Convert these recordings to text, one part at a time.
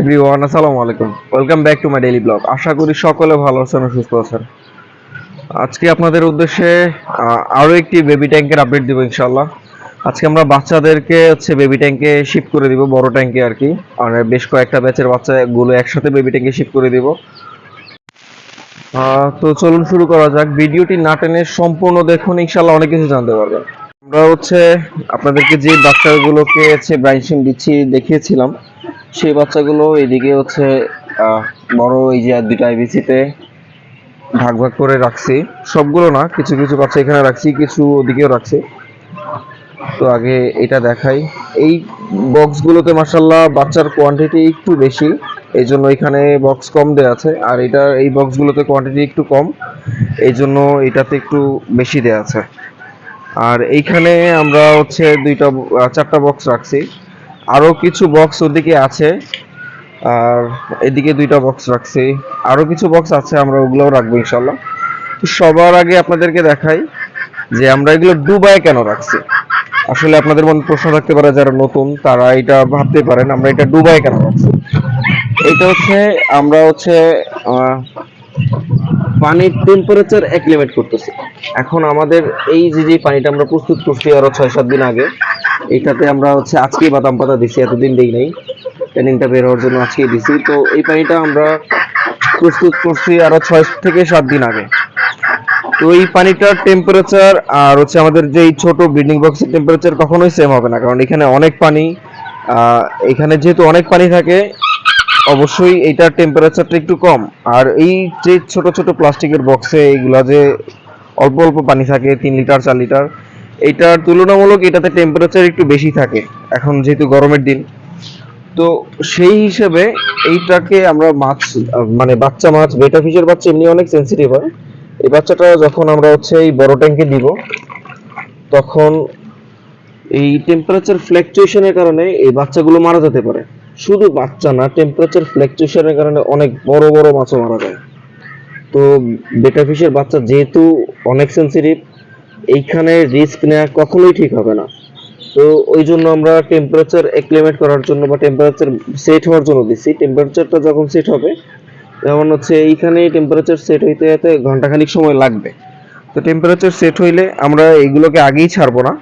Everyone আসসালামু আলাইকুম। Welcome back to my daily blog আশা করি সকলে ভালো আছেন সুস্থ আছেন। আজকে আপনাদের উদ্দেশ্যে আহ, আরও একটি বেবি ট্যাঙ্কের আপডেট দিব ইনশাল্লাহ আজকে আমরা বাচ্চাদেরকে হচ্ছে বেবি ট্যাঙ্কে শিফট করে দিব বড় ট্যাঙ্কে আর কি। আর বেশ কয়েকটা ব্যাচের বাচ্চাগুলো একসাথে বেবি ট্যাঙ্কে শিফট করে দিব। তো চলুন শুরু করা যাক। ভিডিওটি না টেনে সম্পূর্ণ দেখুন ইনশাল্লাহ অনেক কিছু জানতে পারবেন। আমরা হচ্ছে আপনাদেরকে যে বাচ্চাগুলোকে হচ্ছে ব্রাইসিং দিচ্ছি দেখিয়েছিলাম। সেই বাচ্চাগুলো এদিকে হচ্ছে বড় এই যে দুইটা আইবিসিতে ভাগ ভাগ করে রাখছি। সবগুলো না, কিছু কিছু বাচ্চা এখানে রাখছি, কিছু ওদিকেও রাখছি। তো আগে এটা দেখাই। এই বক্সগুলোতে মাসাল্লাহ বাচ্চার কোয়ান্টিটি একটু বেশি এই জন্য এখানে বক্স কম দেওয়া আছে। আর এটা, এই বক্সগুলোতে কোয়ান্টিটি একটু কম এই জন্য এটাতে একটু বেশি দেওয়া আছে। আর এইখানে আমরা হচ্ছে দুইটা চারটা বক্স রাখছি। আরও কিছু বক্স ওদিকে আছে। আর এদিকে দুইটা বক্স রাখছি। আরও কিছু বক্স আছে, আমরা ওগুলোও রাখব ইনশাল্লাহ তো সবার আগে আপনাদেরকে দেখাই যে আমরা এগুলো ডুবাই কেন রাখছি। আসলে আপনাদের মনে প্রশ্ন থাকতে পারে যারা নতুন, তারা এটা ভাবতে পারেন, আমরা এটা ডুবাই কেন রাখছি। এটা হচ্ছে, আমরা হচ্ছে পানির টেম্পারেচার অ্যাক্লিমেট করতেছি। এখন আমাদের এই যে যে পানিটা আমরা প্রস্তুত করছি আরও ছয় সাত দিন আগে এটাতে আমরা হচ্ছে আজকেই বাদাম পাতা দিছি, এতদিন দেই নাই। ট্রেনিংটা বের হওয়ার জন্য আজকেই দিছি। তো এই পানিটা আমরা প্রস্তুত করছি আরও ছয় থেকে সাত দিন আগে। তো এই পানিটার টেম্পারেচার আর হচ্ছে আমাদের যে ছোট ব্রিডিং বক্সের টেম্পারেচার কখনোই সেম হবে না, কারণ এখানে অনেক পানি এখানে যেহেতু অনেক পানি থাকে, অবশ্যই এইটার টেম্পারেচারটা একটু কম। আর এই যে ছোট ছোট প্লাস্টিকের বক্সে এইগুলা যে অল্প অল্প পানি থাকে, তিন লিটার, চার লিটার এইটার তুলনামূলক এটাতে টেম্পারেচার একটু বেশি থাকে, এখন যেহেতু গরমের দিন। তো সেই হিসেবে এইটাকে আমরা মাছ মানে বাচ্চা মাছ বেটা ফিশের বাচ্চা এমনি অনেক সেন্সিটিভ হয়। এই বাচ্চাটা যখন আমরা হচ্ছে এই বড় ট্যাঙ্কে দিব, তখন এই টেম্পারেচার ফ্ল্যাকচুয়েশনের কারণে এই বাচ্চাগুলো মারা যেতে পারে। শুধু বাচ্চা না টেম্পারেচার ফ্ল্যাকচুয়েশনের কারণে অনেক বড় বড় মাছও মারা যায়। তো বেটা ফিশের বাচ্চা যেহেতু অনেক সেন্সিটিভ এইখানে রিস্ক নেওয়া কখনোই ঠিক হবে না। তো ওই জন্য আমরা টেম্পারেচার অ্যাক্লিমেট করার জন্য বা টেম্পারেচার সেট হওয়ার জন্য দিচ্ছি। টেম্পারেচারটা যখন সেট হবে, যেমন হচ্ছে এইখানে টেম্পারেচার সেট হইতে হইতে ঘন্টাখানিক সময় লাগবে। তো টেম্পারেচার সেট হইলে আমরা এইগুলোকে আগেই ছাড়বো না।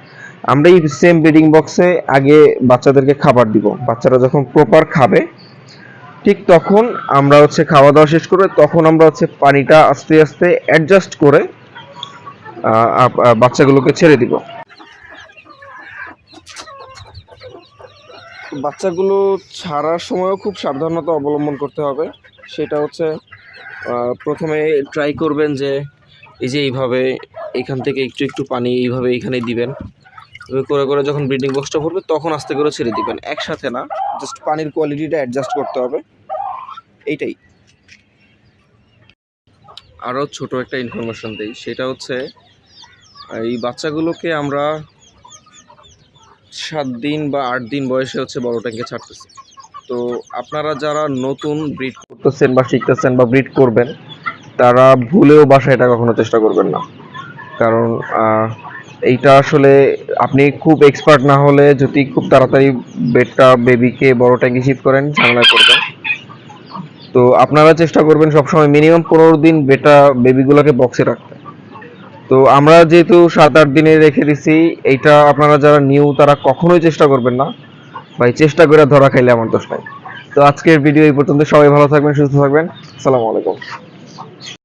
আমরা এই সেম ব্রিডিং বক্সে আগে বাচ্চাদেরকে খাবার দিব। বাচ্চারা যখন প্রপার খাবে, ঠিক তখন আমরা হচ্ছে খাওয়া দাওয়া শেষ করে তখন আমরা হচ্ছে পানিটা আস্তে আস্তে অ্যাডজাস্ট করে বাচ্চাগুলোকে ছেড়ে দিব। বাচ্চাগুলো ছাড়ার সময়ও খুব সাবধানতা অবলম্বন করতে হবে। সেটা হচ্ছে প্রথমে ট্রাই করবেন যে, এই যে এইভাবে এখান থেকে একটু একটু পানি এইভাবে এখানে দিবেন। করে করে যখন ব্রিডিং বক্সটা ভরবে, তখন আস্তে করে ছেড়ে দিবেন। একসাথে না জাস্ট পানির কোয়ালিটিটা অ্যাডজাস্ট করতে হবে। এইটাই। আরও ছোট একটা ইনফরমেশন দিই, সেটা হচ্ছে এই বাচ্চাগুলোকে আমরা সাত দিন বা আট দিন বয়সে হচ্ছে বড় ট্যাঙ্কে ছাড়তেছি। তো আপনারা যারা নতুন ব্রিড করতেছেন বা শিখতেছেন বা ব্রিড করবেন, তারা ভুলেও বাসায় এটা কখনো চেষ্টা করবেন না। কারণ এইটা আসলে আপনি খুব এক্সপার্ট না হলে যদি খুব তাড়াতাড়ি বেডটা বেবিকে বড় ট্যাঙ্কে শিফট করেন ঝামেলা করবেন তো আপনারা চেষ্টা করবেন সবসময় মিনিমাম পনেরো দিন বেটা বেবিগুলোকে বক্সে রাখতে। তো আমরা যেহেতু সাত আট দিনে রেখে দিছি, এইটা আপনারা যারা নিউ, তারা কখনোই চেষ্টা করবেন না। ভাই, চেষ্টা করে ধরা খাইলে আমার দোষ নাই। তো আজকের ভিডিও এই পর্যন্ত। সবাই ভালো থাকবেন, সুস্থ থাকবেন। সালামু আলাইকুম।